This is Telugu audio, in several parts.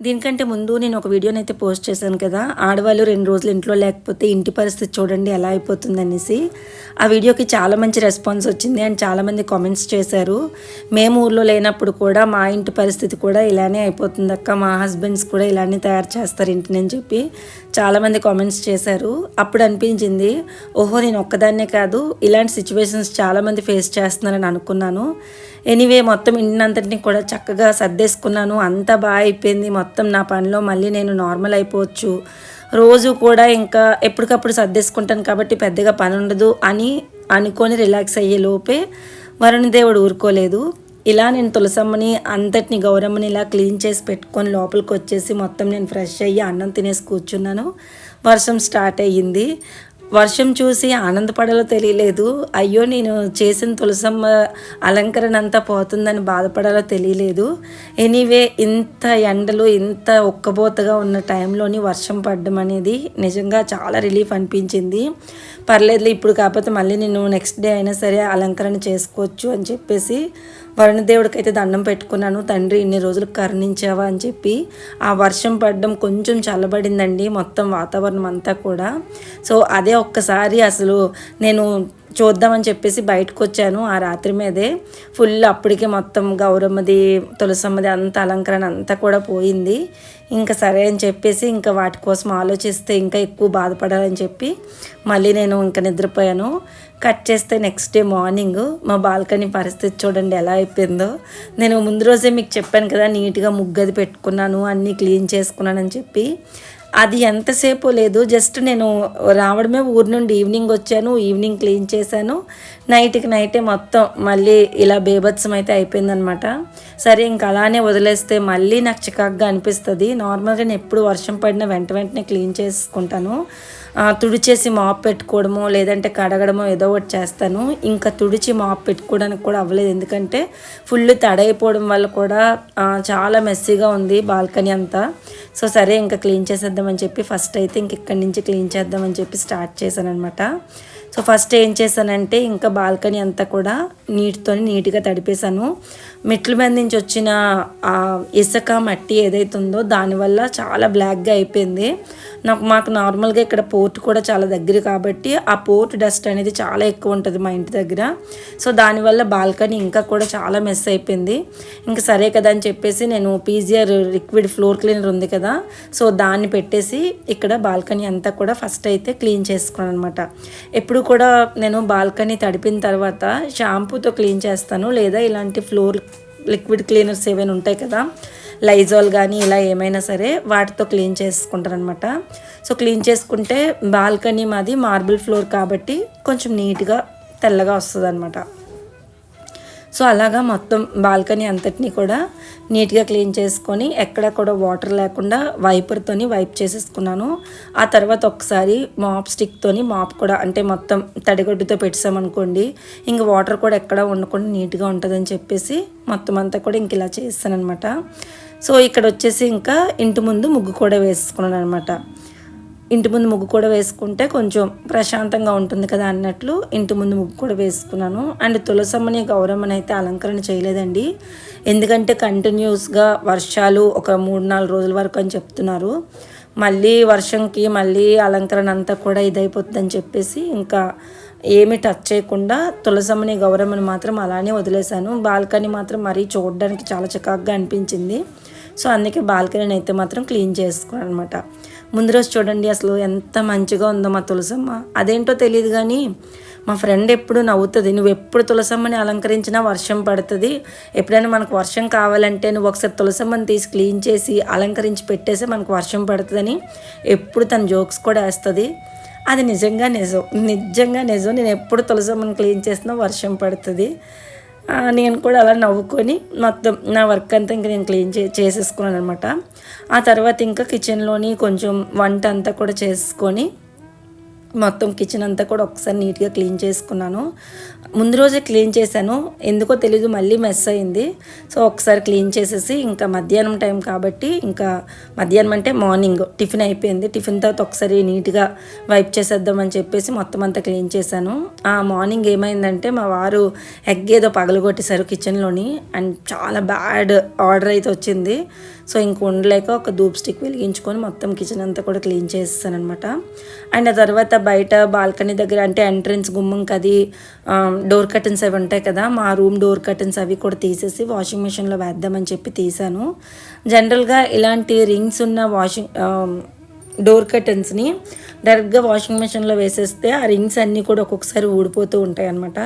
దీనికంటే ముందు నేను ఒక వీడియోని అయితే పోస్ట్ చేశాను కదా. ఆడవాళ్ళు రెండు రోజులు ఇంట్లో లేకపోతే ఇంటి పరిస్థితి చూడండి ఎలా అయిపోతుంది అనేసి. ఆ వీడియోకి చాలా మంచి రెస్పాన్స్ వచ్చింది అండ్ చాలామంది కామెంట్స్ చేశారు. మేము ఊర్లో లేనప్పుడు కూడా మా ఇంటి పరిస్థితి కూడా ఇలానే అయిపోతుంది అక్క. మా హస్బెండ్స్ కూడా ఇలానే తయారు చేస్తారు ఇంటిని అని చెప్పి. చాలామంది కామెంట్స్ చేశారు. అప్పుడు అనిపించింది ఓహో నేను ఒక్కదాన్నే కాదు ఇలాంటి సిచ్యువేషన్స్ చాలామంది ఫేస్ చేస్తున్నారని అనుకున్నాను. ఎనీవే మొత్తం ఇంటినంతటిని కూడా చక్కగా సర్దేసుకున్నాను. అంతా బాగా అయిపోయింది. మొత్తం నా పనిలో మళ్ళీ నేను నార్మల్ అయిపోవచ్చు. రోజు కూడా ఇంకా ఎప్పటికప్పుడు సర్దేసుకుంటాను కాబట్టి పెద్దగా పని ఉండదు అని అనుకొని రిలాక్స్ అయ్యే లోపే వరుణదేవుడు ఊరుకోలేదు. ఇలా నేను తులసమ్మని అంతటిని గౌరమ్మని ఇలా క్లీన్ చేసి పెట్టుకొని లోపలికి వచ్చేసి మొత్తం నేను ఫ్రెష్ అయ్యి అన్నం తినేసి కూర్చున్నాను. వర్షం స్టార్ట్ అయ్యింది. వర్షం చూసి ఆనందపడాలో తెలియలేదు. అయ్యో నేను చేసిన తులసమ్మ అలంకరణ అంతా పోతుందని బాధపడాలో తెలియలేదు. ఎనీవే ఇంత ఎండలు ఇంత ఒక్కబోతగా ఉన్న టైంలోని వర్షం పడడం అనేది నిజంగా చాలా రిలీఫ్ అనిపించింది. పర్లేదులే ఇప్పుడు కాకపోతే మళ్ళీ నేను నెక్స్ట్ డే అయినా సరే అలంకరణ చేసుకోవచ్చు అని చెప్పేసి వరుణదేవుడికి అయితే దండం పెట్టుకున్నాను. తండ్రి ఇన్ని రోజులు కరుణించావా? అని చెప్పి ఆ వర్షం పడడం కొంచెం చల్లబడిందండి మొత్తం వాతావరణం అంతా కూడా. సో అదే ఒక్కసారి అసలు నేను చూద్దామని చెప్పేసి బయటకు వచ్చాను ఆ రాత్రి మీదే. ఫుల్ అప్పటికే మొత్తం గౌరమ్మది తులసమ్మది అంత అలంకరణ అంతా కూడా పోయింది. ఇంకా సరే అని చెప్పేసి ఇంకా వాటి కోసం ఆలోచిస్తే ఇంకా ఎక్కువ బాధపడాలని చెప్పి మళ్ళీ నేను ఇంకా నిద్రపోయాను. కట్ చేస్తే నెక్స్ట్ డే మార్నింగ్ మా బాల్కనీ పరిస్థితి చూడండి ఎలా అయిపోయిందో. నేను ముందు రోజే మీకు చెప్పాను కదా నీట్గా ముగ్గది పెట్టుకున్నాను అన్నీ క్లీన్ చేసుకున్నానని చెప్పి. అది ఎంతసేపు లేదు. జస్ట్ నేను రావడమే ఊరి నుండి ఈవినింగ్ వచ్చాను ఈవినింగ్ క్లీన్ చేశాను. నైట్కి నైటే మొత్తం మళ్ళీ ఇలా బేభత్సం అయితే అయిపోయిందనమాట. సరే ఇంకా అలానే వదిలేస్తే మళ్ళీ నాకు చికాక్గా అనిపిస్తుంది. నార్మల్గా నేను ఎప్పుడు వర్షం పడినా వెంట వెంటనే క్లీన్ చేసుకుంటాను. తుడిచేసి మాప్ పెట్టుకోవడమో లేదంటే కడగడమో ఏదో ఒకటి చేస్తాను. ఇంకా తుడిచి మాప్ పెట్టుకోవడానికి కూడా అవ్వలేదు. ఎందుకంటే ఫుల్ తడైపోవడం వల్ల కూడా చాలా మెస్సీగా ఉంది బాల్కనీ అంతా. సో సరే ఇంకా క్లీన్ చేసేద్దామని చెప్పి ఫస్ట్ అయితే ఇంక ఇక్కడి నుంచి క్లీన్ చేద్దామని చెప్పి స్టార్ట్ చేశాను అనమాట సో ఫస్ట్ ఏం చేశానంటే ఇంకా బాల్కనీ అంతా కూడా నీటితో నీట్గా తడిపేశాను. మెట్ల మీద నుంచి వచ్చిన ఇసుక మట్టి ఏదైతే ఉందో దానివల్ల చాలా బ్లాక్గా అయిపోయింది. నాకు మాకు నార్మల్గా ఇక్కడ పోర్ట్ కూడా చాలా దగ్గర కాబట్టి ఆ పోర్ట్ డస్ట్ అనేది చాలా ఎక్కువ ఉంటుంది మా ఇంటి దగ్గర. సో దానివల్ల బాల్కనీ ఇంకా కూడా చాలా మెస్ అయిపోయింది. ఇంకా సరే కదా అని చెప్పేసి నేను పీజీఆర్ లిక్విడ్ ఫ్లోర్ క్లీనర్ ఉంది కదా సో దాన్ని పెట్టేసి ఇక్కడ బాల్కనీ అంతా కూడా ఫస్ట్ అయితే క్లీన్ చేసుకున్నాను అనమాట ఎప్పుడు కూడా నేను బాల్కనీ తడిపిన తర్వాత షాంపూతో క్లీన్ చేస్తాను లేదా ఇలాంటి ఫ్లోర్ లిక్విడ్ క్లీనర్స్ ఏవైనా ఉంటాయి కదా లైజాల్ కానీ ఇలా ఏమైనా సరే వాటితో క్లీన్ చేసుకుంటారనమాట సో క్లీన్ చేసుకుంటే బాల్కనీ మాది మార్బుల్ ఫ్లోర్ కాబట్టి కొంచెం నీట్గా తెల్లగా వస్తుంది అనమాట సో అలాగా మొత్తం బాల్కనీ అంతటిని కూడా నీట్గా క్లీన్ చేసుకొని ఎక్కడ కూడా వాటర్ లేకుండా వైపర్తోని వైప్ చేసేసుకున్నాను. ఆ తర్వాత ఒకసారి మాప్ స్టిక్తోని మాప్ కూడా అంటే మొత్తం తడిగొడ్డుతో పెట్టామనుకోండి ఇంక వాటర్ కూడా ఎక్కడ ఉండకుండా నీట్గా ఉంటుందని చెప్పేసి మొత్తం అంతా కూడా ఇంక ఇలా చేస్తానమాట సో ఇక్కడ వచ్చేసి ఇంకా ఇంటి ముందు ముగ్గు కూడా వేసుకున్నాను అనమాట ఇంటి ముందు ముగ్గు కూడా వేసుకుంటే కొంచెం ప్రశాంతంగా ఉంటుంది కదా అన్నట్లు ఇంటి ముందు ముగ్గు కూడా వేసుకున్నాను. అండ్ తులసమ్మని గౌరమ్మని అయితే అలంకరణ చేయలేదండి. ఎందుకంటే కంటిన్యూస్గా వర్షాలు ఒక మూడు నాలుగు రోజుల వరకు అని చెప్తున్నారు. మళ్ళీ వర్షంకి మళ్ళీ అలంకరణ అంతా కూడా ఇదైపోతుందని చెప్పేసి ఇంకా ఏమి టచ్ చేయకుండా తులసమ్మని గౌరమ్మని మాత్రం అలానే వదిలేశాను. బాల్కనీ మాత్రం మరీ చూడడానికి చాలా చికాకుగా అనిపించింది. సో అందుకే బాల్కనీని అయితే మాత్రం క్లీన్ చేసుకున్నాను అనమాట ముందు రోజు చూడండి అసలు ఎంత మంచిగా ఉందో మా తులసమ్మ. అదేంటో తెలియదు కానీ మా ఫ్రెండ్ ఎప్పుడు నవ్వుతుంది. నువ్వు ఎప్పుడు తులసమ్మని అలంకరించినా వర్షం పడుతుంది. ఎప్పుడైనా మనకు వర్షం కావాలంటే నువ్వు ఒకసారి తులసమ్మని తీసి క్లీన్ చేసి అలంకరించి పెట్టేసి మనకు వర్షం పడుతుందని ఎప్పుడు తన జోక్స్ కూడా వేస్తుంది. అది నిజంగా నిజం. నిజంగా నిజం. నేను ఎప్పుడు తులసమ్మని క్లీన్ చేసినా వర్షం పడుతుంది. నేను కూడా అలా నవ్వుకొని మొత్తం నా వర్క్ అంతా ఇంకా నేను క్లీన్ చే చేసేసుకున్నాను అనమాట ఆ తర్వాత ఇంకా కిచెన్లోని కొంచెం వంట అంతా కూడా చేసుకొని మొత్తం కిచెన్ అంతా కూడా ఒకసారి నీట్గా క్లీన్ చేసుకున్నాను. ముందు రోజే క్లీన్ చేశాను. ఎందుకో తెలీదు మళ్ళీ మెస్ అయింది. సో ఒకసారి క్లీన్ చేసేసి ఇంకా మధ్యాహ్నం టైం కాబట్టి ఇంకా మధ్యాహ్నం అంటే మార్నింగ్. టిఫిన్ అయిపోయింది. టిఫిన్ తర్వాత ఒకసారి నీట్గా వైప్ చేసేద్దామని చెప్పేసి మొత్తం అంతా క్లీన్ చేశాను. ఆ మార్నింగ్ ఏమైందంటే మా వారు ఎగ్ ఏదో పగలగొట్టేశారు కిచెన్లోని అండ్ చాలా బ్యాడ్ ఆర్డర్ అయితే వచ్చింది. సో ఇంక ఉండలేక ఒక ధూప్ స్టిక్ వెలిగించుకొని మొత్తం కిచెన్ అంతా కూడా క్లీన్ చేసేసాను అనమాట అండ్ ఆ తర్వాత బయట బాల్కనీ దగ్గర అంటే ఎంట్రన్స్ గుమ్మంకి అది డోర్ కర్టన్స్ అవి ఉంటాయి కదా మా రూమ్ డోర్ కర్టన్స్ అవి కూడా తీసేసి వాషింగ్ మిషన్లో వేద్దామని చెప్పి తీసాను. జనరల్గా ఇలాంటి రింగ్స్ ఉన్న వాషింగ్ డోర్ కర్టన్స్ని డైరెక్ట్గా వాషింగ్ మిషన్లో వేసేస్తే ఆ రింగ్స్ అన్నీ కూడా ఒక్కొక్కసారి ఊడిపోతూ ఉంటాయి అనమాట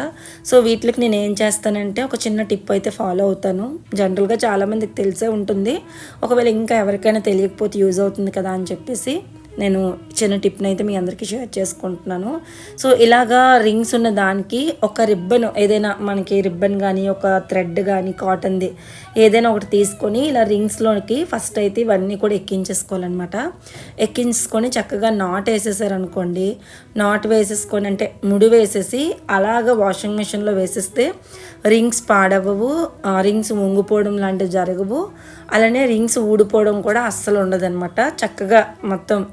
సో వీటికి నేను ఏం చేస్తానంటే ఒక చిన్న టిప్ అయితే ఫాలో అవుతాను. జనరల్గా చాలామందికి తెలిసే ఉంటుంది. ఒకవేళ ఇంకా ఎవరికైనా తెలియకపోతే యూజ్ అవుతుంది కదా అని చెప్పేసి నేను చిన్న టిప్ని అయితే మీ అందరికీ షేర్ చేసుకుంటున్నాను. సో ఇలాగా రింగ్స్ ఉన్న దానికి ఒక రిబ్బన్ ఏదైనా మనకి రిబ్బన్ కానీ ఒక థ్రెడ్ కానీ కాటన్ది ఏదైనా ఒకటి తీసుకొని ఇలా రింగ్స్లోకి ఫస్ట్ అయితే ఇవన్నీ కూడా ఎక్కించేసుకోవాలన్నమాట. ఎక్కించుకొని చక్కగా నాట్ వేసేసారనుకోండి నాట్ వేసేసుకొని అంటే ముడి వేసేసి అలాగ వాషింగ్ మిషన్లో వేసేస్తే రింగ్స్ పాడవవు రింగ్స్ వంగిపోవడం లాంటివి జరగవు. అలానే రింగ్స్ ఊడిపోవడం కూడా అస్సలు ఉండదన్నమాట. చక్కగా మొత్తం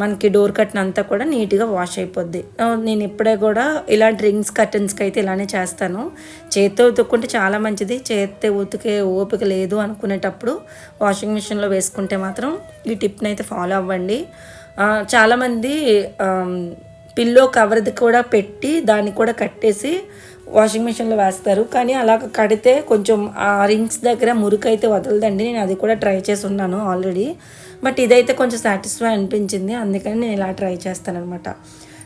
మనకి డోర్ కట్టన్ అంతా కూడా నీట్గా వాష్ అయిపోద్ది. నేను ఇప్పుడే కూడా ఇలాంటి రింగ్స్ కర్టన్స్కి అయితే ఇలానే చేస్తాను. చేత్తో ఉతుక్కుంటే చాలా మంచిది. చేత్తో ఉతికే ఓపిక లేదు అనుకునేటప్పుడు వాషింగ్ మిషన్లో వేసుకుంటే మాత్రం ఈ టిప్ని అయితే ఫాలో అవ్వండి. చాలామంది పిల్లో కవర్ది కూడా పెట్టి దాన్ని కూడా కట్టేసి వాషింగ్ మిషన్లో వేస్తారు. కానీ అలా కడితే కొంచెం ఆ రింగ్స్ దగ్గర మురికి అయితే వదలదండి. నేను అది కూడా ట్రై చేసి ఉన్నాను ఆల్రెడీ బట్ ఇదైతే కొంచెం సాటిస్ఫై అనిపించింది. అందుకని నేను ఇలా ట్రై చేస్తాను అనమాట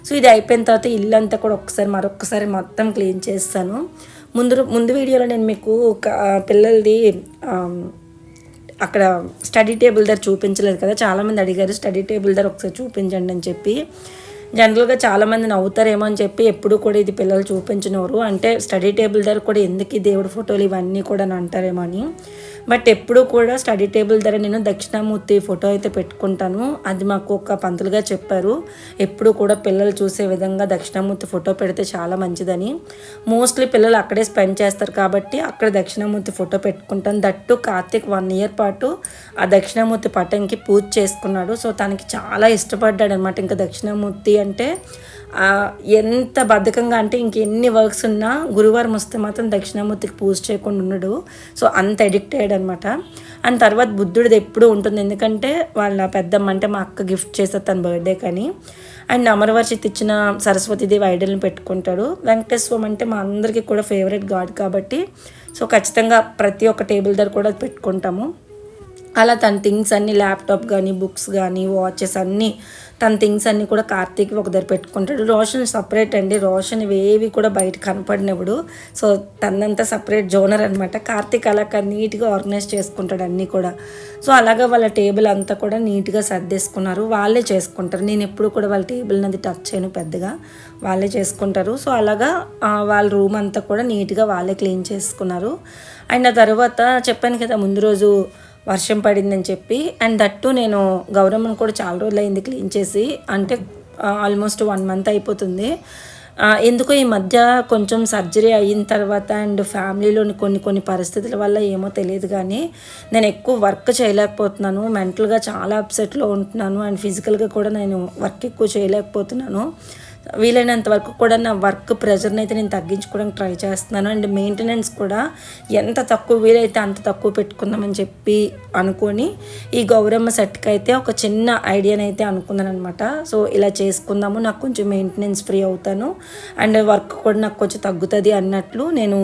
సో ఇది అయిపోయిన తర్వాత ఇల్లు అంతా కూడా ఒకసారి మరొకసారి మొత్తం క్లీన్ చేస్తాను. ముందు ముందు వీడియోలో నేను మీకు పిల్లలది అక్కడ స్టడీ టేబుల్ దగ్గర చూపించలేదు కదా. చాలామంది అడిగారు స్టడీ టేబుల్ దగ్గర ఒకసారి చూపించండి అని చెప్పి. జనరల్గా చాలామంది నవ్వుతారేమో అని చెప్పి ఎప్పుడు కూడా ఇది పిల్లలు చూపించినవారు అంటే స్టడీ టేబుల్ దగ్గర కూడా ఎందుకు దేవుడి ఫోటోలు ఇవన్నీ కూడా అంటారేమో అని. బట్ ఎప్పుడూ కూడా స్టడీ టేబుల్ దగ్గర నేను దక్షిణామూర్తి ఫోటో అయితే పెట్టుకుంటాను. అది మాకు ఒక పంతులుగా చెప్పారు. ఎప్పుడు కూడా పిల్లలు చూసే విధంగా దక్షిణామూర్తి ఫోటో పెడితే చాలా మంచిదని. మోస్ట్లీ పిల్లలు అక్కడే స్పెండ్ చేస్తారు కాబట్టి అక్కడ దక్షిణామూర్తి ఫోటో పెట్టుకుంటాను. దట్టు కార్తీక్ వన్ ఇయర్ పాటు ఆ దక్షిణామూర్తి పటంకి పూజ చేసుకున్నాడు. సో తనకి చాలా ఇష్టపడ్డాడు అనమాట ఇంకా దక్షిణామూర్తి అంటే ఎంత బద్ధకంగా అంటే ఇంకెన్ని వర్క్స్ ఉన్నా గురువారం వస్తే మాత్రం దక్షిణామూర్తికి పూజ చేయకుండా ఉన్నాడు సో అంత అడిక్ట్ అయ్యాడు అనమాట అండ్ తర్వాత బుద్ధుడిది ఎప్పుడూ ఉంటుంది. ఎందుకంటే వాళ్ళ పెద్దమ్మ అంటే మా అక్క గిఫ్ట్ చేస్తారు తన బర్త్డే కానీ. అండ్ అమరవర్షిత్ ఇచ్చిన సరస్వతీదేవి ఐడల్ని పెట్టుకుంటాడు. వెంకటేశ్వరం అంటే మా అందరికీ కూడా ఫేవరెట్ గాడ్ కాబట్టి సో ఖచ్చితంగా ప్రతి ఒక్క టేబుల్ దగ్గర కూడా పెట్టుకుంటాము. అలా తన థింగ్స్ అన్నీ ల్యాప్టాప్ కానీ బుక్స్ కానీ వాచెస్ అన్నీ తన థింగ్స్ అన్నీ కూడా కార్తీక్ ఒక దగ్గర పెట్టుకుంటాడు. రోషన్ సపరేట్ అండి. రోషన్ ఇవేవి కూడా బయట కనపడినప్పుడు సో తనంతా సపరేట్ జోనర్ అనమాట కార్తీక్ అలా నీట్గా ఆర్గనైజ్ చేసుకుంటాడు అన్నీ కూడా. సో అలాగా వాళ్ళ టేబుల్ అంతా కూడా నీట్గా సర్దేసుకున్నారు. వాళ్ళే చేసుకుంటారు. నేను ఎప్పుడు కూడా వాళ్ళ టేబుల్ నది టచ్ చేయను పెద్దగా. వాళ్ళే చేసుకుంటారు. సో అలాగా వాళ్ళ రూమ్ అంతా కూడా నీట్గా వాళ్ళే క్లీన్ చేసుకున్నారు. అండ్ ఆ తర్వాత చెప్పాను కదా ముందు రోజు వర్షం పడిందని చెప్పి అండ్ దట్టు నేను గౌరమ్మను కూడా చాలా రోజులు అయింది క్లీన్ చేసి అంటే ఆల్మోస్ట్ వన్ మంత్ అయిపోతుంది. ఎందుకో ఈ మధ్య కొంచెం సర్జరీ అయిన తర్వాత అండ్ ఫ్యామిలీలోని కొన్ని కొన్ని పరిస్థితుల వల్ల ఏమో తెలియదు కానీ నేను ఎక్కువ వర్క్ చేయలేకపోతున్నాను. మెంటల్గా చాలా అప్సెట్లో ఉంటున్నాను. అండ్ ఫిజికల్గా కూడా నేను వర్క్ ఎక్కువ చేయలేకపోతున్నాను. వీలైనంత వరకు కూడా నా వర్క్ ప్రెషర్ని అయితే నేను తగ్గించుకోవడానికి ట్రై చేస్తున్నాను. అండ్ మెయింటెనెన్స్ కూడా ఎంత తక్కువ వీలైతే అంత తక్కువ పెట్టుకుందామని చెప్పి అనుకొని ఈ గౌరమ్మ సెట్కి అయితే ఒక చిన్న ఐడియాని అయితే అనుకున్నాను అనమాట సో ఇలా చేసుకుందాము నాకు కొంచెం మెయింటెనెన్స్ ఫ్రీ అవుతాను. అండ్ వర్క్ కూడా నాకు కొంచెం తగ్గుతుంది అన్నట్లు నేను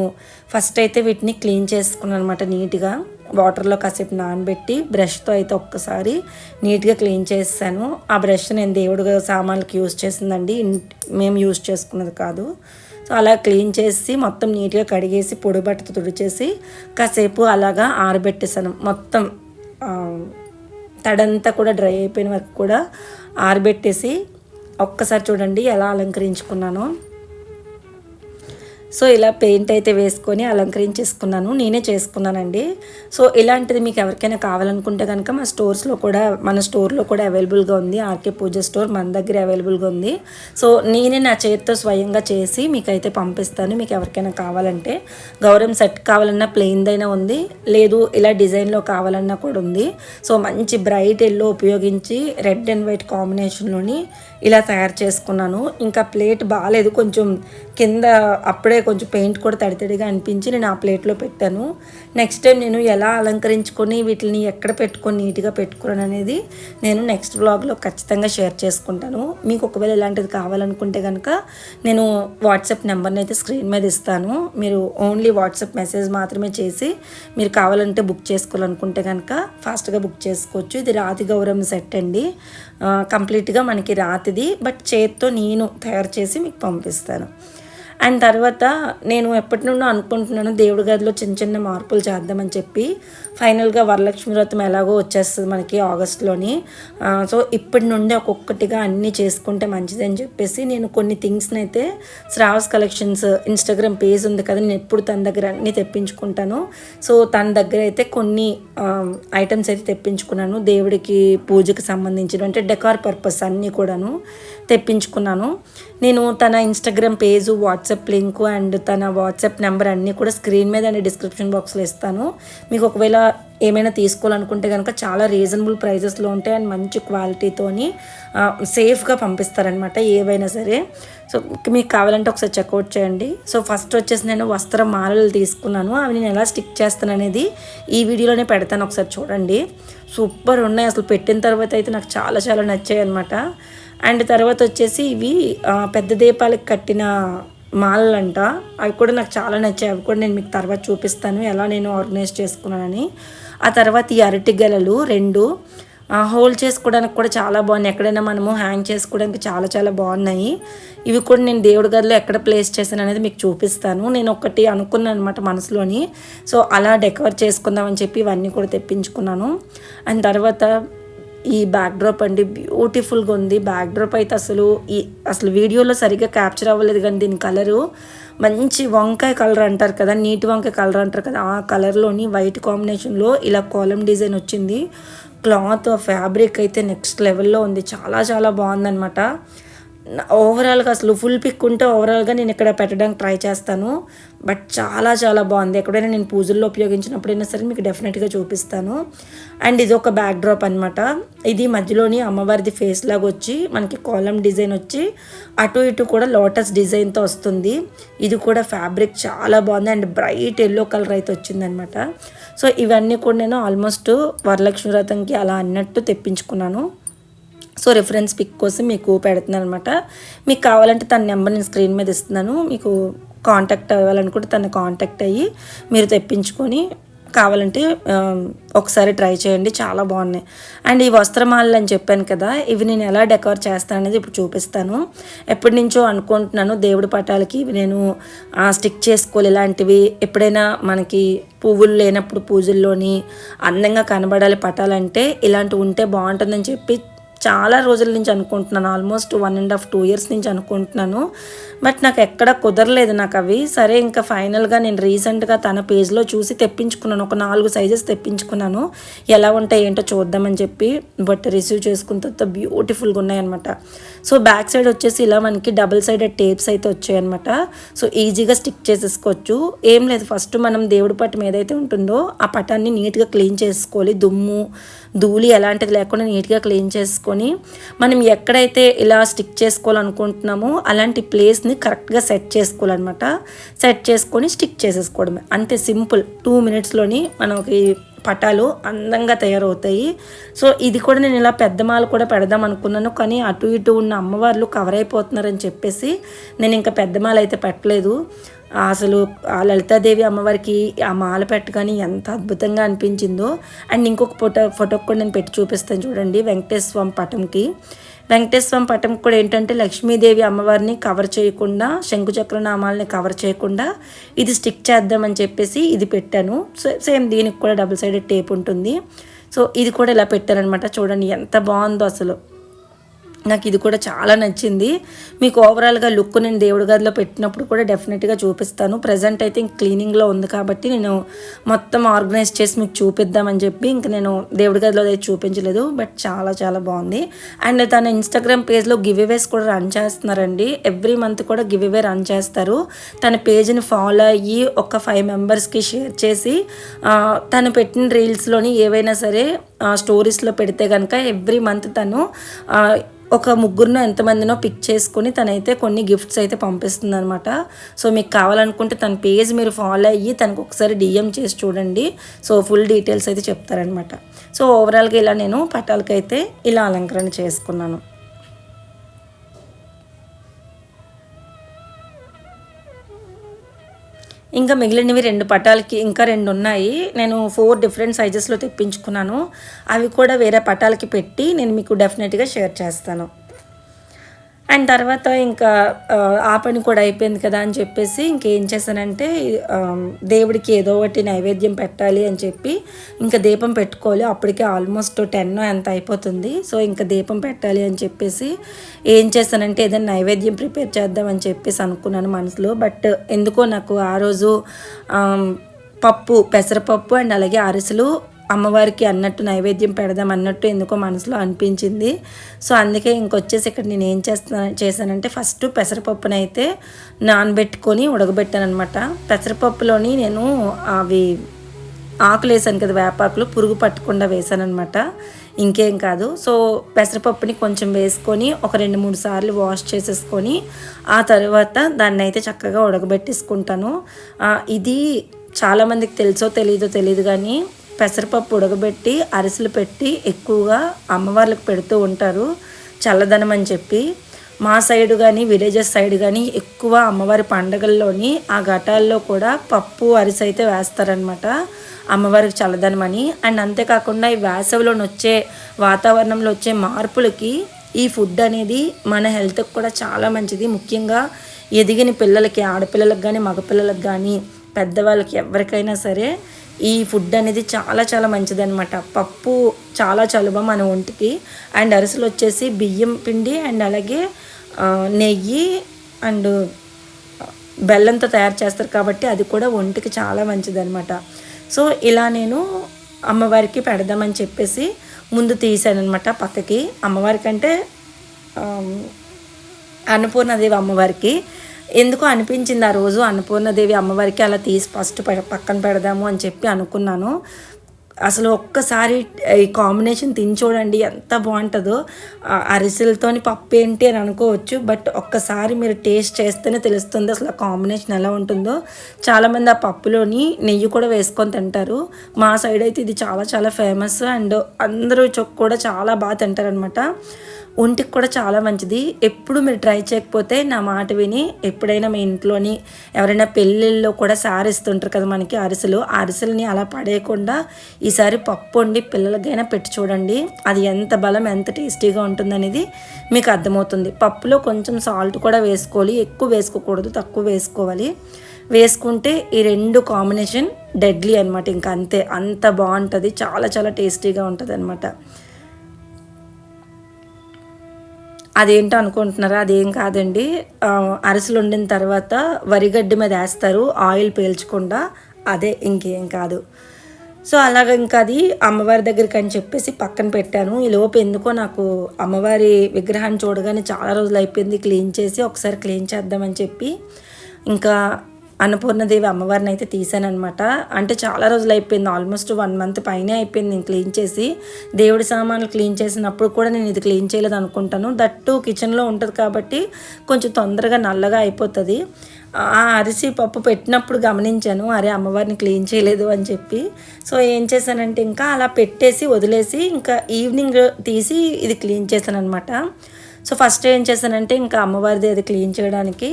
ఫస్ట్ అయితే వీటిని క్లీన్ చేసుకున్నాను అనమాట నీట్గా. వాటర్లో కాసేపు నానబెట్టి బ్రష్తో అయితే ఒక్కసారి నీట్గా క్లీన్ చేస్తాను ఆ బ్రష్ నేను దేవుడు సామాన్లకి యూజ్ చేసిందండి. మేము యూజ్ చేసుకున్నది కాదు. సో అలా క్లీన్ చేసి మొత్తం నీట్గా కడిగేసి పొడి బట్టతో తుడిచేసి కాసేపు అలాగా ఆరబెట్టేసాను. మొత్తం తడంతా కూడా డ్రై అయిపోయిన వరకు కూడా ఆరబెట్టేసి ఒక్కసారి చూడండి ఎలా అలంకరించుకున్నానో. సో ఇలా పెయింట్ అయితే వేసుకొని అలంకరించేసుకున్నాను. నేనే చేసుకున్నానండి. సో ఇలాంటిది మీకు ఎవరికైనా కావాలనుకుంటే కనుక మా స్టోర్స్లో కూడా మన స్టోర్లో కూడా అవైలబుల్గా ఉంది. ఆర్కే పూజ స్టోర్ మన దగ్గర అవైలబుల్గా ఉంది. సో నేనే నా చేతితో స్వయంగా చేసి మీకైతే పంపిస్తాను. మీకు ఎవరికైనా కావాలంటే. గౌరవం సెట్ కావాలన్నా ప్లెయిన్దైనా ఉంది. లేదు ఇలా డిజైన్లో కావాలన్నా కూడా ఉంది. సో మంచి బ్రైట్ ఎల్లో ఉపయోగించి రెడ్ అండ్ వైట్ కాంబినేషన్లోని ఇలా తయారు చేసుకున్నాను. ఇంకా ప్లేట్ బాగాలేదు కొంచెం కింద అప్పుడే కొంచెం పెయింట్ కూడా తడితడిగా అనిపించి నేను ఆ ప్లేట్లో పెట్టాను. నెక్స్ట్ టైం నేను ఎలా అలంకరించుకొని వీటిని ఎక్కడ పెట్టుకొని నీట్గా పెట్టుకున్నాను అనేది నేను నెక్స్ట్ బ్లాగ్లో ఖచ్చితంగా షేర్ చేసుకుంటాను. మీకు ఒకవేళ ఇలాంటిది కావాలనుకుంటే కనుక నేను వాట్సాప్ నెంబర్ని అయితే స్క్రీన్ మీద ఇస్తాను. మీరు ఓన్లీ వాట్సాప్ మెసేజ్ మాత్రమే చేసి మీరు కావాలంటే బుక్ చేసుకోవాలనుకుంటే కనుక ఫాస్ట్గా బుక్ చేసుకోవచ్చు. ఇది రాతి గౌరవం సెట్ అండి. కంప్లీట్గా మనకి రాతిది. బట్ చేత్తో నేను తయారు చేసి మీకు పంపిస్తాను. అండ్ తర్వాత నేను ఎప్పటి నుండో అనుకుంటున్నాను దేవుడి గదిలో చిన్న చిన్న మార్పులు చేద్దామని చెప్పి. ఫైనల్గా వరలక్ష్మి వ్రతం ఎలాగో వచ్చేస్తుంది మనకి ఆగస్ట్లోని. సో ఇప్పటి నుండి ఒక్కొక్కటిగా అన్నీ చేసుకుంటే మంచిదని చెప్పేసి నేను కొన్ని థింగ్స్ని అయితే శ్రావస్ కలెక్షన్స్ ఇన్స్టాగ్రామ్ పేజ్ ఉంది కదా నేను ఎప్పుడు తన దగ్గర అన్నీ తెప్పించుకుంటాను. సో తన దగ్గర అయితే కొన్ని ఐటమ్స్ అయితే తెప్పించుకున్నాను. దేవుడికి పూజకి సంబంధించిన అంటే డెకార్ పర్పస్ అన్నీ కూడాను. తెప్పించుకున్నాను. నేను తన Instagram page WhatsApp link and తన వాట్సాప్ నెంబర్ అన్నీ కూడా స్క్రీన్ మీద అండ్ డిస్క్రిప్షన్ బాక్స్లో ఇస్తాను. మీకు ఒకవేళ ఏమైనా తీసుకోవాలనుకుంటే కనుక చాలా రీజనబుల్ ప్రైజెస్లో ఉంటాయి అండ్ మంచి క్వాలిటీతోని సేఫ్గా పంపిస్తారనమాట ఏవైనా సరే. సో మీకు కావాలంటే ఒకసారి చెక్అవుట్ చేయండి. సో ఫస్ట్ వచ్చేసి నేను వస్త్ర మాలలు తీసుకున్నాను. అవి నేను ఎలా స్టిక్ చేస్తాను అనేది ఈ వీడియోలోనే పెడతాను ఒకసారి చూడండి. సూపర్ ఉన్నాయి. అసలు పెట్టిన తర్వాత అయితే నాకు చాలా చాలా నచ్చాయి అనమాట అండ్ తర్వాత వచ్చేసి ఇవి పెద్ద దీపాలకు కట్టిన మాలలంట. అవి కూడా నాకు చాలా నచ్చాయి. అవి కూడా నేను మీకు తర్వాత చూపిస్తాను. ఎలా నేను ఆర్గనైజ్ చేసుకున్నానని. ఆ తర్వాత ఈ అరటి గెలలు రెండు. హోల్డ్ చేసుకోవడానికి కూడా చాలా బాగున్నాయి. ఎక్కడైనా మనము హ్యాంగ్ చేసుకోవడానికి చాలా చాలా బాగున్నాయి. ఇవి కూడా నేను దేవుడి గదిలో ఎక్కడ ప్లేస్ చేశాను అనేది మీకు చూపిస్తాను. నేను ఒకటి అనుకున్నాను అనమాట మనసులోని. సో అలా డెకవర్ చేసుకుందామని చెప్పి ఇవన్నీ కూడా తెప్పించుకున్నాను. అండ్ తర్వాత ఈ బ్యాక్ డ్రాప్ అండి. బ్యూటిఫుల్గా ఉంది. బ్యాక్డ్రాప్ అయితే అసలు ఈ అసలు వీడియోలో సరిగ్గా క్యాప్చర్ అవ్వలేదు కానీ దీని కలరు మంచి వంకాయ కలర్ అంటారు కదా నీటి వంకాయ కలర్ అంటారు కదా ఆ కలర్లోని వైట్ కాంబినేషన్లో ఇలా కాలం డిజైన్ వచ్చింది. క్లాత్ ఫ్యాబ్రిక్ అయితే నెక్స్ట్ లెవెల్లో ఉంది. చాలా చాలా బాగుందనమాట ఓవరాల్గా అసలు ఫుల్ పిక్ ఉంటే ఓవరాల్గా నేను ఇక్కడ పెట్టడానికి ట్రై చేస్తాను. బట్ చాలా చాలా బాగుంది. ఎక్కడైనా నేను పూజల్లో ఉపయోగించినప్పుడైనా సరే మీకు డెఫినెట్గా చూపిస్తాను. అండ్ ఇది ఒక బ్యాక్ డ్రాప్ అనమాట ఇది మధ్యలోని అమ్మవారిది ఫేస్ లాగా వచ్చి మనకి కాలం డిజైన్ వచ్చి అటు ఇటు కూడా లోటస్ డిజైన్తో వస్తుంది. ఇది కూడా ఫ్యాబ్రిక్ చాలా బాగుంది. అండ్ బ్రైట్ ఎల్లో కలర్ అయితే వచ్చిందనమాట సో ఇవన్నీ కూడా నేను ఆల్మోస్ట్ వరలక్ష్మి వ్రతంకి అలా అన్నట్టు తెప్పించుకున్నాను. సో రిఫరెన్స్ పిక్ కోసం మీకు పెడుతున్నాను అనమాట మీకు కావాలంటే తన నెంబర్ నేను స్క్రీన్ మీద ఇస్తున్నాను. మీకు కాంటాక్ట్ అవ్వాలనుకుంటే తను కాంటాక్ట్ అయ్యి మీరు తెప్పించుకొని కావాలంటే ఒకసారి ట్రై చేయండి. చాలా బాగున్నాయి. అండ్ ఈ వస్త్రమాలలు అని చెప్పాను కదా ఇవి నేను ఎలా డెకవర్ చేస్తాను అనేది ఇప్పుడు చూపిస్తాను. ఎప్పటి నుంచో అనుకుంటున్నాను దేవుడి పటాలకి. ఇవి నేను స్టిక్ చేసుకోవాలి ఇలాంటివి. ఎప్పుడైనా మనకి పువ్వులు లేనప్పుడు పూజల్లోని అందంగా కనబడాలి పటాలంటే ఇలాంటివి ఉంటే బాగుంటుందని చెప్పి చాలా రోజుల నుంచి అనుకుంటున్నాను. Almost one and half two years నుంచి అనుకుంటున్నాను. బట్ నాకు ఎక్కడ కుదరలేదు నాకు అవి. సరే ఇంకా ఫైనల్గా నేను రీసెంట్గా తన పేజ్లో చూసి తెప్పించుకున్నాను. ఒక నాలుగు సైజెస్ తెప్పించుకున్నాను. ఎలా ఉంటాయి ఏంటో చూద్దామని చెప్పి. బట్ రిసీవ్ చేసుకున్న తర్వాత బ్యూటిఫుల్గా ఉన్నాయన్నమాట. సో బ్యాక్ సైడ్ వచ్చేసి ఇలా మనకి డబుల్ సైడెడ్ టేప్స్ అయితే వచ్చాయన్నమాట. సో ఈజీగా స్టిక్ చేసేసుకోవచ్చు. ఏం లేదు. ఫస్ట్ మనం దేవుడి పట్టం ఏదైతే ఉంటుందో ఆ పటాన్ని నీట్గా క్లీన్ చేసుకోవాలి. దుమ్ము ధూళి ఎలాంటిది లేకుండా నీట్గా క్లీన్ చేసుకొని మనం ఎక్కడైతే ఇలా స్టిక్ చేసుకోవాలనుకుంటున్నామో అలాంటి ప్లేస్ని కరెక్ట్గా సెట్ చేసుకోవాలన్నమాట. సెట్ చేసుకొని స్టిక్ చేసేసుకోవడమే. అంతే సింపుల్. టూ మినిట్స్లోని మనకి పటాలు అందంగా తయారవుతాయి. సో ఇది కూడా నేను ఇలా పెద్ద మాల కూడా పెడదాం అనుకున్నాను. కానీ అటు ఇటు ఉన్న అమ్మవార్లు కవర్ అయిపోతున్నారని చెప్పేసి నేను ఇంకా పెద్ద మాల అయితే పెట్టలేదు. అసలు ఆ లలితాదేవి అమ్మవారికి ఆ మాల పెట్టగానే ఎంత అద్భుతంగా అనిపించిందో. అండ్ ఇంకొక ఫోటో ఫోటోకి కూడా నేను పెట్టి చూపిస్తాను చూడండి. వెంకటేశ్వర స్వామి పటంకి. వెంకటేశ్వరం పటం కూడా ఏంటంటే లక్ష్మీదేవి అమ్మవారిని కవర్ చేయకుండా శంకుచక్ర నామాలని కవర్ చేయకుండా ఇది స్టిక్ చేద్దామని చెప్పేసి ఇది పెట్టాను. సేమ్ దీనికి కూడా డబుల్ సైడెడ్ టేప్ ఉంటుంది. సో ఇది కూడా ఇలా పెట్టారనమాట చూడండి ఎంత బాగుందో అసలు. నాకు ఇది కూడా చాలా నచ్చింది. మీకు ఓవరాల్గా లుక్ నేను దేవుడి గదిలో పెట్టినప్పుడు కూడా డెఫినెట్గా చూపిస్తాను. ప్రజెంట్ అయితే ఇంక క్లీనింగ్లో ఉంది కాబట్టి నేను మొత్తం ఆర్గనైజ్ చేసి మీకు చూపిద్దామని చెప్పి ఇంక నేను దేవుడి గదిలో అయితే చూపించలేదు. బట్ చాలా చాలా బాగుంది. అండ్ తన ఇన్స్టాగ్రామ్ పేజ్లో గివ్ అవేస్ కూడా రన్ చేస్తున్నారండి. ఎవ్రీ మంత్ కూడా గివ్ అవే రన్ చేస్తారు. తన పేజ్ని ఫాలో అయ్యి ఒక ఫైవ్ మెంబర్స్కి షేర్ చేసి తను పెట్టిన రీల్స్లోని ఏవైనా సరే స్టోరీస్లో పెడితే కనుక ఎవ్రీ మంత్ తను ఒక ముగ్గురునో ఎంతమందినో పిక్ చేసుకుని తనైతే కొన్ని గిఫ్ట్స్ అయితే పంపిస్తుంది అనమాట సో మీకు కావాలనుకుంటే తన పేజ్ మీరు ఫాలో అయ్యి తనకు ఒకసారి డిఎం చేసి చూడండి. సో ఫుల్ డీటెయిల్స్ అయితే చెప్తారనమాట సో ఓవరాల్గా ఇలా నేను పటాలకైతే ఇలా అలంకరణ చేసుకున్నాను. ఇంకా మిగిలినవి రెండు పటాలకి ఇంకా రెండు ఉన్నాయి. నేను ఫోర్ డిఫరెంట్ సైజెస్లో తెప్పించుకున్నాను. అవి కూడా వేరే పటాలకి పెట్టి నేను మీకు డెఫినెట్గా షేర్ చేస్తాను. అండ్ తర్వాత ఇంకా ఆ, పని కూడా అయిపోయింది కదా అని చెప్పేసి ఇంకేం చేశానంటే దేవుడికి ఏదో ఒకటి నైవేద్యం పెట్టాలి అని చెప్పి ఇంకా దీపం పెట్టుకోవాలి. అప్పటికే ఆల్మోస్ట్ టెన్ ఎంత అయిపోతుంది. సో ఇంకా దీపం పెట్టాలి అని చెప్పేసి ఏం చేశానంటే ఏదైనా నైవేద్యం ప్రిపేర్ చేద్దామని చెప్పేసి అనుకున్నాను మనసులో. బట్ ఎందుకో నాకు ఆ రోజు పప్పు పెసరపప్పు అండ్ అలాగే అరిసెలు అమ్మవారికి అన్నట్టు నైవేద్యం పెడదాం అన్నట్టు ఎందుకో మనసులో అనిపించింది. సో అందుకే ఇంకొచ్చేసి ఇక్కడ నేను ఏం చేస్తున్నా చేశానంటే ఫస్ట్ పెసరపప్పునైతే అయితే నానబెట్టుకొని ఉడకబెట్టాను అనమాట పెసరపప్పులోని నేను అవి ఆకులు వేసాను కదా వేపాకులు పురుగు పట్టకుండా వేసాను అనమాట ఇంకేం కాదు. సో పెసరపప్పుని కొంచెం వేసుకొని ఒక రెండు మూడు సార్లు వాష్ చేసేసుకొని ఆ తర్వాత దాన్ని అయితే చక్కగా ఉడకబెట్టేసుకుంటాను. ఇది చాలామందికి తెలుసో తెలీదో తెలియదు కానీ పెసరపప్పు ఉడకబెట్టి అరిసెలు పెట్టి ఎక్కువగా అమ్మవార్లకు పెడుతూ ఉంటారు. చల్లదనం అని చెప్పి. మా సైడ్ కానీ విలేజెస్ సైడ్ కానీ ఎక్కువ అమ్మవారి పండగల్లోని ఆ ఘటాల్లో కూడా పప్పు అరిసె అయితే వేస్తారనమాట అమ్మవారికి చల్లదనం అని. అండ్ అంతేకాకుండా ఈ వేసవిలోని వచ్చే వాతావరణంలో వచ్చే మార్పులకి ఈ ఫుడ్ అనేది మన హెల్త్కి కూడా చాలా మంచిది. ముఖ్యంగా ఎదిగిన పిల్లలకి ఆడపిల్లలకు కానీ మగపిల్లలకు కానీ పెద్దవాళ్ళకి ఎవరికైనా సరే ఈ ఫుడ్ అనేది చాలా చాలా మంచిదనమాట పప్పు చాలా చలువ మన ఒంటికి. అండ్ అరిసెలు వచ్చేసి బియ్యం పిండి అండ్ అలాగే నెయ్యి అండ్ బెల్లంతో తయారు చేస్తారు కాబట్టి అది కూడా ఒంటికి చాలా మంచిదనమాట సో ఇలా నేను అమ్మవారికి పెడదామని చెప్పేసి ముందు తీసానమాట పక్కకి. అమ్మవారికి అంటే అన్నపూర్ణదేవి అమ్మవారికి ఎందుకో అనిపించింది ఆ రోజు అన్నపూర్ణదేవి అమ్మవారికి అలా తీసి ఫస్ట్ పక్కన పెడదాము అని చెప్పి అనుకున్నాను. అసలు ఒక్కసారి ఈ కాంబినేషన్ తిని చూడండి ఎంత బాగుంటుందో. అరిసెలతోని పప్పు ఏంటి అని అనుకోవచ్చు బట్ ఒక్కసారి మీరు టేస్ట్ చేస్తేనే తెలుస్తుంది అసలు ఆ కాంబినేషన్ ఎలా ఉంటుందో. చాలామంది ఆ పప్పులోని నెయ్యి కూడా వేసుకొని తింటారు. మా సైడ్ అయితే ఇది చాలా చాలా ఫేమస్ అండ్ అందరూ చొక్ కూడా చాలా బాగా తింటారనమాట ఒంటికి కూడా చాలా మంచిది. ఎప్పుడు మీరు ట్రై చేయకపోతే నా మాట విని ఎప్పుడైనా మీ ఇంట్లోని ఎవరైనా పెళ్ళిళ్ళలో కూడా సారిస్తుంటారు కదా మనకి అరిసెలు. అరిసెలని అలా పడేయకుండా ఈసారి పప్పు వండి పిల్లలకైనా పెట్టి చూడండి. అది ఎంత బలం ఎంత టేస్టీగా ఉంటుందనేది మీకు అర్థమవుతుంది. పప్పులో కొంచెం సాల్ట్ కూడా వేసుకోవాలి. ఎక్కువ వేసుకోకూడదు తక్కువ వేసుకోవాలి. వేసుకుంటే ఈ రెండు కాంబినేషన్ డెడ్లీ అనమాట ఇంకా అంతే. అంత బాగుంటుంది. చాలా చాలా టేస్టీగా ఉంటుంది అనమాట అదేంటో అనుకుంటున్నారా? అదేం కాదండి. అరిసెలు వండిన తర్వాత వరిగడ్డి మీద వేస్తారు. ఆయిల్ పీల్చకుండా అదే ఇంకేం కాదు. సో అలాగ ఇంకా అది అమ్మవారి దగ్గరికి అని చెప్పేసి పక్కన పెట్టాను. ఈ లోపు ఎందుకో నాకు అమ్మవారి విగ్రహాన్ని చూడగానే చాలా రోజులు అయిపోయింది. క్లీన్ చేసి ఒకసారి క్లీన్ చేద్దామని చెప్పి ఇంకా అన్నపూర్ణదేవి అమ్మవారిని అయితే తీసానమాట అంటే చాలా రోజులు అయిపోయింది. ఆల్మోస్ట్ వన్ మంత్ పైనే అయిపోయింది నేను క్లీన్ చేసి. దేవుడి సామాన్లు క్లీన్ చేసినప్పుడు కూడా నేను ఇది క్లీన్ చేయలేదు అనుకుంటాను. దట్టు కిచెన్లో ఉంటుంది కాబట్టి కొంచెం తొందరగా నల్లగా అయిపోతుంది. ఆ అరిసి పప్పు పెట్టినప్పుడు గమనించాను అరే అమ్మవారిని క్లీన్ చేయలేదు అని చెప్పి. సో ఏం చేశానంటే ఇంకా అలా పెట్టేసి వదిలేసి ఇంకా ఈవినింగ్ తీసి ఇది క్లీన్ చేశాను అనమాట సో ఫస్ట్ ఏం చేశానంటే ఇంకా అమ్మవారిది అది క్లీన్ చేయడానికి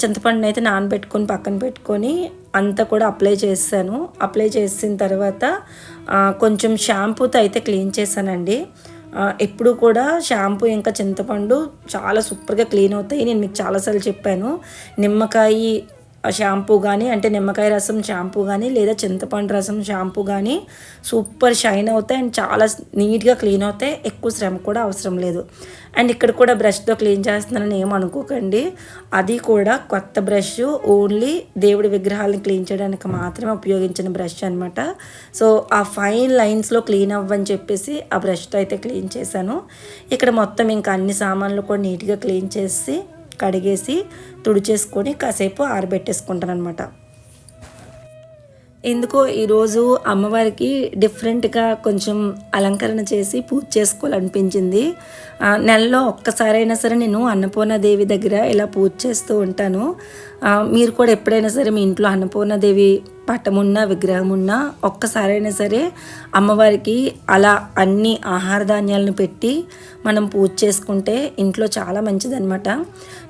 చింతపండుని అయితే నానబెట్టుకొని పక్కన పెట్టుకొని అంతా కూడా అప్లై చేశాను. అప్లై చేసిన తర్వాత కొంచెం షాంపూతో అయితే క్లీన్ చేశానండి. ఎప్పుడు కూడా షాంపూ ఇంకా చింతపండు చాలా సూపర్గా క్లీన్ అవుతాయి. నేను మీకు చాలాసార్లు చెప్పాను. నిమ్మకాయ షాంపూ కానీ అంటే నిమ్మకాయ రసం షాంపూ కానీ లేదా చింతపండు రసం షాంపూ కానీ సూపర్ షైన్ అవుతాయి అండ్ చాలా నీట్గా క్లీన్ అవుతాయి. ఎక్కువ శ్రమ కూడా అవసరం లేదు. అండ్ ఇక్కడ కూడా బ్రష్తో క్లీన్ చేస్తున్నానని ఏం అనుకోకండి. అది కూడా కొత్త బ్రష్ ఓన్లీ దేవుడి విగ్రహాలను క్లీన్ చేయడానికి మాత్రమే ఉపయోగించిన బ్రష్ అనమాట సో ఆ ఫైన్ లైన్స్లో క్లీన్ అవ్వని చెప్పేసి ఆ బ్రష్తో అయితే క్లీన్ చేశాను. ఇక్కడ మొత్తం ఇంకా అన్ని సామాన్లు కూడా నీట్గా క్లీన్ చేసి కడిగేసి తుడిచేసుకొని కాసేపు ఆరబెట్టేసుకుంటాను అనమాట ఎందుకో ఈరోజు అమ్మవారికి డిఫరెంట్గా కొంచెం అలంకరణ చేసి పూజ చేసుకోవాలనిపించింది. నెలలో ఒక్కసారైనా సరే నేను అన్నపూర్ణదేవి దగ్గర ఇలా పూజ చేస్తూ ఉంటాను. మీరు కూడా ఎప్పుడైనా సరే మీ ఇంట్లో అన్నపూర్ణదేవి పటమున్నా విగ్రహం ఉన్నా ఒక్కసారైనా సరే అమ్మవారికి అలా అన్ని ఆహార ధాన్యాలను పెట్టి మనం పూజ చేసుకుంటే ఇంట్లో చాలా మంచిదనమాట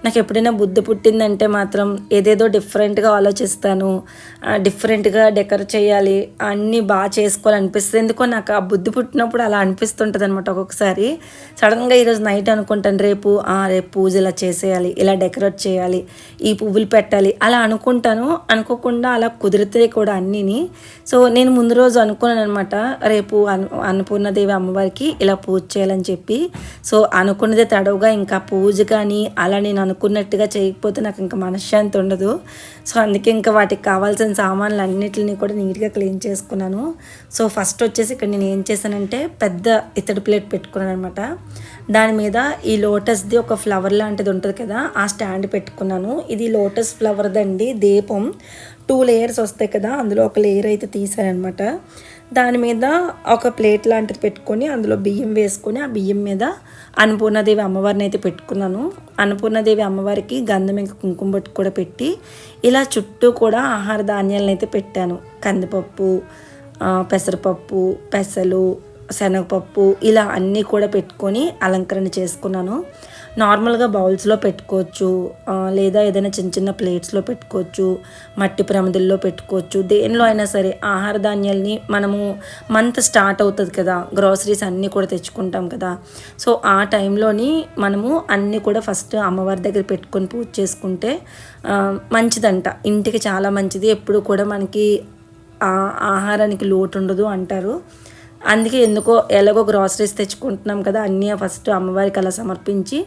నాకు ఎప్పుడైనా బుద్ధి పుట్టిందంటే మాత్రం ఏదేదో డిఫరెంట్గా ఆలోచిస్తాను డిఫరెంట్గా డెకర్ చేయాలి అన్నీ బాగా చేసుకోవాలనిపిస్తుంది. ఎందుకో నాకు ఆ బుద్ధి పుట్టినప్పుడు అలా అనిపిస్తుంటుంది అనమాట ఒక్కొక్కసారి. సడన్గా ఈరోజు నైట్ అనుకుంటాను రేపు రేపు పూజ ఇలా చేసేయాలి ఇలా డెకరేట్ చేయాలి ఈ పువ్వులు పెట్టాలి. అలా అనుకుంటాను. అనుకోకుండా అలా కుదిరితే కూడా అన్నీని. సో నేను ముందు రోజు అనుకున్నాను అనమాట రేపు అన్న అన్నపూర్ణదేవి అమ్మవారికి ఇలా పూజ చేయాలని చెప్పి. సో అనుకున్నదే తడవుగా ఇంకా పూజ కానీ అలా నేను అనుకున్నట్టుగా చేయకపోతే నాకు ఇంకా మనశ్శాంతి ఉండదు. సో అందుకే ఇంకా వాటికి కావాల్సిన సామాన్లు అన్నిటిని కూడా నీట్గా క్లీన్ చేసుకున్నాను. సో ఫస్ట్ వచ్చేసి ఇక్కడ నేను ఏం చేశానంటే పెద్ద ఇత్తడి ప్లేట్ పెట్టుకున్నాను అనమాట దాని మీద ఈ లోటస్ది ఒక ఫ్లవర్ లాంటిది ఉంటుంది కదా ఆ స్టాండ్ పెట్టుకున్నాను. ఇది లోటస్ ఫ్లవర్దండి దీపం. టూ లేయర్స్ వస్తాయి కదా అందులో ఒక లేయర్ అయితే తీసానమాట దాని మీద ఒక ప్లేట్ లాంటిది పెట్టుకొని అందులో బియ్యం వేసుకొని ఆ బియ్యం మీద అన్నపూర్ణదేవి అమ్మవారిని అయితే పెట్టుకున్నాను. అన్నపూర్ణదేవి అమ్మవారికి గంధం ఇంకా కుంకుమ బొట్టు కూడా పెట్టి ఇలా చుట్టూ కూడా ఆహార ధాన్యాలను అయితే పెట్టాను. కందిపప్పు పెసరపప్పు పెసలు శనగపప్పు ఇలా అన్నీ కూడా పెట్టుకొని అలంకరణ చేసుకున్నాను. నార్మల్గా బౌల్స్లో పెట్టుకోవచ్చు. లేదా ఏదైనా చిన్న చిన్న ప్లేట్స్లో పెట్టుకోవచ్చు. మట్టి ప్రమిదుల్లో పెట్టుకోవచ్చు. దేనిలో అయినా సరే ఆహార ధాన్యాల్ని మనము మంత్ స్టార్ట్ అవుతుంది కదా. గ్రాసరీస్ అన్నీ కూడా తెచ్చుకుంటాం కదా. సో ఆ టైంలోని మనము అన్నీ కూడా ఫస్ట్ అమ్మవారి దగ్గర పెట్టుకొని పూజ చేసుకుంటే మంచిదంట. ఇంటికి చాలా మంచిది. ఎప్పుడు కూడా మనకి ఆహారానికి లోటు ఉండదు అంటారు. అందుకే ఎందుకో ఎలాగో గ్రాసరీస్ తెచ్చుకుంటున్నాం కదా అన్నీ ఫస్ట్ అమ్మవారికి అలా సమర్పించి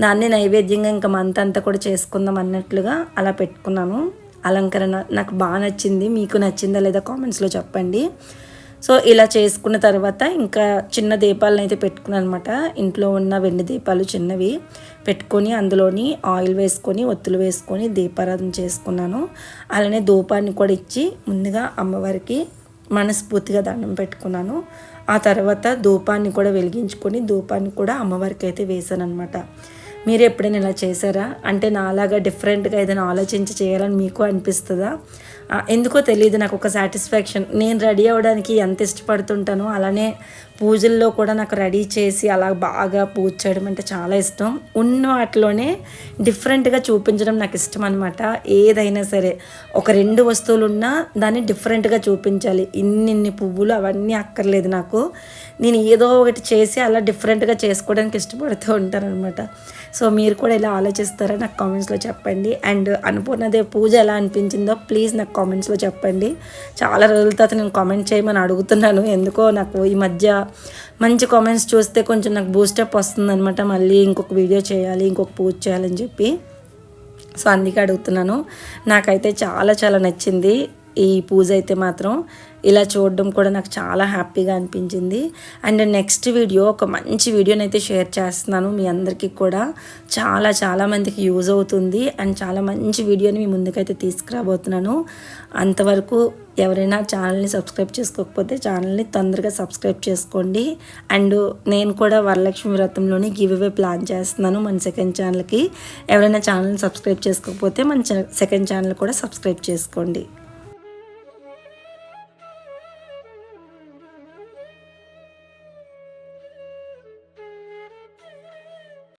దాన్ని నైవేద్యంగా ఇంకా మంత్ అంతా కూడా చేసుకుందాం అన్నట్లుగా అలా పెట్టుకున్నాను. అలంకరణ నాకు బాగా నచ్చింది. మీకు నచ్చిందా లేదా కామెంట్స్లో చెప్పండి. సో ఇలా చేసుకున్న తర్వాత ఇంకా చిన్న దీపాలను అయితే పెట్టుకున్నాను అనమాట ఇంట్లో ఉన్న వెండి దీపాలు చిన్నవి పెట్టుకొని అందులోని ఆయిల్ వేసుకొని ఒత్తులు వేసుకొని దీపారాధన చేసుకున్నాను. అలానే ధూపాన్ని కూడా ఇచ్చి ముందుగా అమ్మవారికి మనస్ఫూర్తిగా దండం పెట్టుకున్నాను. ఆ తర్వాత ధూపాన్ని కూడా వెలిగించుకొని ధూపాన్ని కూడా అమ్మవారికి అయితే వేశాను అనమాట మీరు ఎప్పుడైనా ఇలా చేశారా? అంటే నాలాగా డిఫరెంట్గా ఏదైనా ఆలోచించి చేయాలని మీకు అనిపిస్తుందా? ఎందుకో తెలియదు నాకు ఒక సాటిస్ఫాక్షన్ నేను రెడీ అవ్వడానికి ఎంత ఇష్టపడుతుంటానో అలానే పూజల్లో కూడా నాకు రెడీ చేసి అలా బాగా పూజ చేయడం అంటే చాలా ఇష్టం. ఉన్న వాటిలోనే డిఫరెంట్గా చూపించడం నాకు ఇష్టం అనమాట ఏదైనా సరే ఒక రెండు వస్తువులు ఉన్నా దాన్ని డిఫరెంట్గా చూపించాలి. ఇన్ని పువ్వులు అవన్నీ అక్కర్లేదు నాకు. నేను ఏదో ఒకటి చేసి అలా డిఫరెంట్గా చేసుకోవడానికి ఇష్టపడుతూ ఉంటాను అనమాట సో మీరు కూడా ఇలా ఆలోచిస్తారా నాకు కామెంట్స్లో చెప్పండి. అండ్ అనుపూర్ణదేవ్ పూజ ఎలా అనిపించిందో ప్లీజ్ నాకు కామెంట్స్లో చెప్పండి. చాలా రోజుల తర్వాత నేను కామెంట్ చేయమని అడుగుతున్నాను. ఎందుకో నాకు ఈ మధ్య మంచి కామెంట్స్ చూస్తే కొంచెం నాకు బూస్టప్ వస్తుందనమాట మళ్ళీ ఇంకొక వీడియో చేయాలి ఇంకొక పూజ చేయాలని చెప్పి. సో అందుకే అడుగుతున్నాను. నాకైతే చాలా చాలా నచ్చింది. ఈ పూజ అయితే మాత్రం ఇలా చూడడం కూడా నాకు చాలా హ్యాపీగా అనిపించింది. అండ్ నెక్స్ట్ వీడియో ఒక మంచి వీడియోని అయితే షేర్ చేస్తున్నాను మీ అందరికీ కూడా. చాలా చాలా మందికి యూజ్ అవుతుంది అండ్ చాలా మంచి వీడియోని మీ ముందుకైతే తీసుకురాబోతున్నాను. అంతవరకు ఎవరైనా ఛానల్ని సబ్స్క్రైబ్ చేసుకోకపోతే ఛానల్ని తొందరగా సబ్స్క్రైబ్ చేసుకోండి. అండ్ నేను కూడా వరలక్ష్మి వ్రతంలోని గివ్ అవే ప్లాన్ చేస్తున్నాను మన సెకండ్ ఛానల్కి. ఎవరైనా ఛానల్ని సబ్స్క్రైబ్ చేసుకోకపోతే మన సెకండ్ ఛానల్ కూడా సబ్స్క్రైబ్ చేసుకోండి.